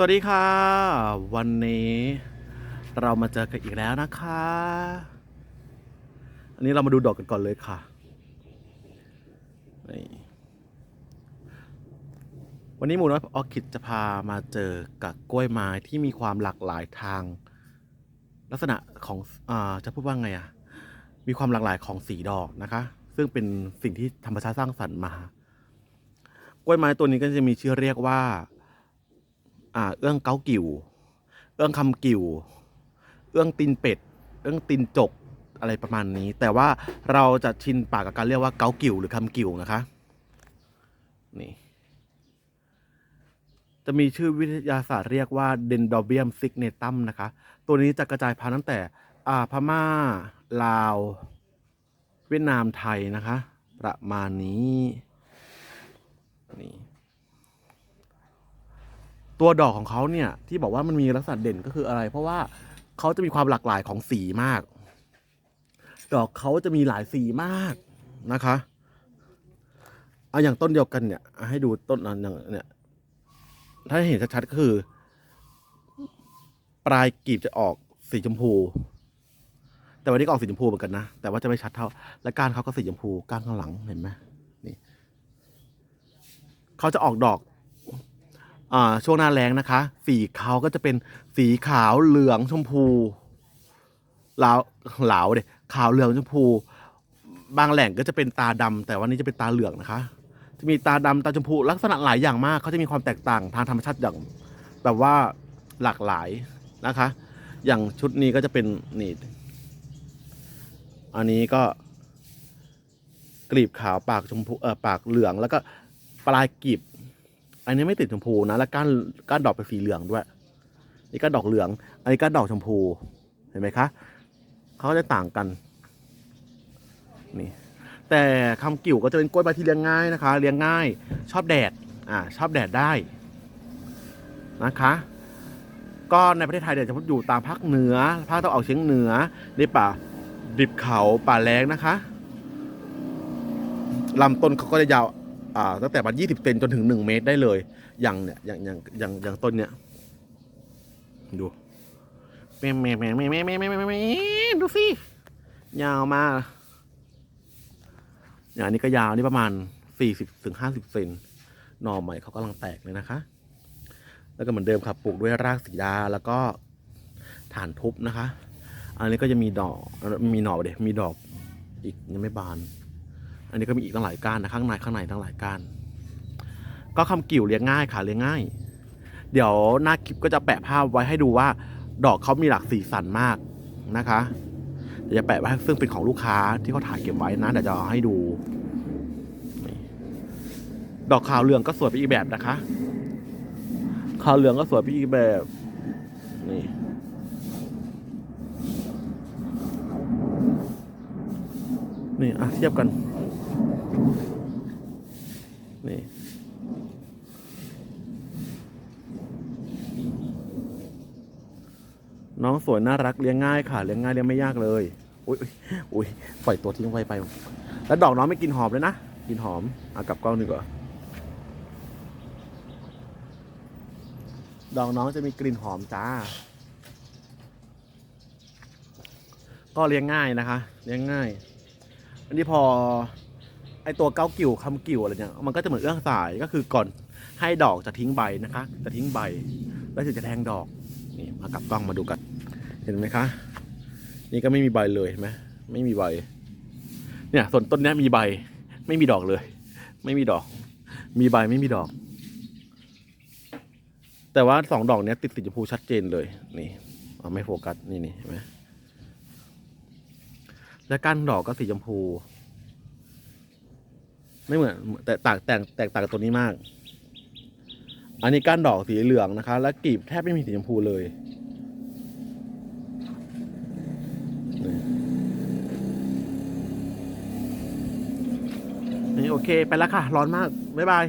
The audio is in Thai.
สวัสดีค่ะ วันนี้เรามาเจอกันอีกแล้วนะคะ อันนี้เรามาดูดอกกันก่อนเลยค่ะ วันนี้หมูน้อยออคิดจะพามาเจอกับกล้วยไม้ที่มีความหลากหลายทาง ลักษณะของอาจะพูดว่าไงอะมีความหลากหลายของสีดอกนะคะ ซึ่งเป็นสิ่งที่ธรรมชาติสร้างสรรค์มา กล้วยไม้ตัวนี้ก็จะมีชื่อเรียกว่า อ่าเอื้องเก้ากิวเอื้องคำกิวเอื้องตีนเป็ด เอื้องตีนจกอะไรประมาณนี้ แต่ว่าเราจะชินปากกับการเรียกว่าเก้ากิวหรือคำกิวนะคะนี่จะมีชื่อวิทยาศาสตร์เรียกว่า Dendrobium signatum นะคะ ตัวนี้จะกระจายพันธุ์ตั้งแต่อ่าพม่า ลาว เวียดนามไทยนะคะ ประมาณนี้นี่ ตัวดอกของเขาเนี่ยที่บอกว่ามันมีลักษณะเด่นก็คืออะไร เพราะว่าเขาจะมีความหลากหลายของสีมาก ดอกเขาจะมีหลายสีมากนะคะเอาอย่างต้นเดียวกันเนี่ย ให้ดูต้นนั้นอย่างเนี่ย ถ้าเห็นชัดๆก็คือ ปลายกลีบจะออกสีชมพู แต่วันนี้ก็ออกสีชมพูเหมือนกันนะ แต่ว่าจะไม่ชัดเท่า และก้านเขาก็สีชมพูก้านข้างหลังเห็นไหมนี่เขาจะออกดอก ช่วงหน้าแรงนะคะ สีเขาก็จะเป็นสีขาวเหลืองชมพูเหลาเหลาเด็ขาวเหลืองชมพู บางแหล่งก็จะเป็นตาดำแต่วันนี้จะเป็นตาเหลืองนะคะ จะมีตาดำตาชมพูลักษณะหลายอย่างมากเขาจะมีความแตกต่างทางธรรมชาติอย่างแบบว่าหลากหลายนะคะ อย่างชุดนี้ก็จะเป็นนี่อันนี้ก็กลีบขาวปากชมพูเออปากเหลืองแล้วก็ปลายกลีบ อันนี้ไม่ติดชมพูนะ แล้วก้านก้านดอกเป็นสีเหลืองด้วย นี่ก้านดอกเหลือง อันนี้ก้านดอกชมพู เห็นไหมคะ เขาจะต่างกัน นี่ แต่คำกิ่วก็จะเป็นกล้วยไม้ที่เลี้ยงง่ายนะคะ เลี้ยงง่าย ชอบแดด อ่า ชอบแดดได้นะคะ ก็ในประเทศไทยเนี่ยจะพบอยู่ตามภาคเหนือ ภาคตะวันออกเฉียงเหนือ ในป่าดิบเขาป่าแล้งนะคะลำต้นเขาก็จะยาว ตั้งแต่ประมาณยี่สิบเซนจนถึงหนึ่งเมตรได้เลย อย่างเนี่ยอย่างอย่างอย่างอย่างต้นเนี้ยดูแม่แม่แม่แม่แม่แม่แม่แม่แม่ดูสิยาวมากอย่างนี้ก็ยาวนี่ประมาณสี่สิบถึงห้าสิบเซนหน่อใหม่เขากำลังแตกเลยนะคะ แล้วก็เหมือนเดิมครับปลูกด้วยรากสีดาแล้วก็ฐานทุบนะคะ อันนี้ก็จะมีดอกมีหน่อเด็มีดอกอีกยังไม่บาน อันนี้ก็มีอีกตั้งหลายก้านนะข้างในข้างในตั้งหลายก้าน ก็คำกิ่วเลี้ยงง่ายค่ะเลี้ยงง่าย เดี๋ยวหน้าคลิปก็จะแปะภาพไว้ให้ดูว่า ดอกเขามีหลากสีสันมากนะคะเดี๋ยวจะแปะไว้ซึ่งเป็นของลูกค้าที่เขาถ่ายเก็บไว้นะเดี๋ยวจะเอาให้ดู ดอกขาวเหลืองก็สวยไปอีกแบบนะคะขาวเหลืองก็สวยไปอีกแบบนี่นี่อะเทียบกัน น้องสวยน่ารักเลี้ยงง่ายค่ะเลี้ยงง่ายเลี้ยงไม่ยากเลยอุ้ยอุ๊ยอุ้ยปล่อยตัวทิ้งไว้ไป แล้วดอกน้องไม่กินหอมเลยนะกินหอมเอากลับกล้องดีกว่าดอกน้องจะมีกลิ่นหอมจ้า ก็เลี้ยงง่ายนะคะ เลี้ยงง่าย อันนี้พอ ไอตัวเก้ากิ่วคำกิ่วอะไรเนี่ยมันก็จะเหมือนเอื้องสายก็คือก่อนให้ดอกจะทิ้งใบนะคะ จะทิ้งใบ แล้วถึงจะแทงดอกนี่มากลับกล้องมาดูกัน เห็นไหมคะ นี่ก็ไม่มีใบเลยเห็นไหมไม่มีใบ เนี่ยส่วนต้นนี้มีใบ ไม่มีดอกเลย ไม่มีดอก มีใบไม่มีดอก แต่ว่าสองดอกเนี้ยติดสีชมพูชัดเจนเลยนี่เอาไม่โฟกัสนี่นี่เห็นไหมและก้านดอกก็สีชมพู ไม่เหมือนแต่ต่างแตกแตกต่างกับตัวนี้มาก อันนี้ก้านดอกสีเหลืองนะคะ และกลีบแทบไม่มีสีชมพูเลยนี่โอเค ไปแล้วค่ะ ร้อนมาก บ๊ายบาย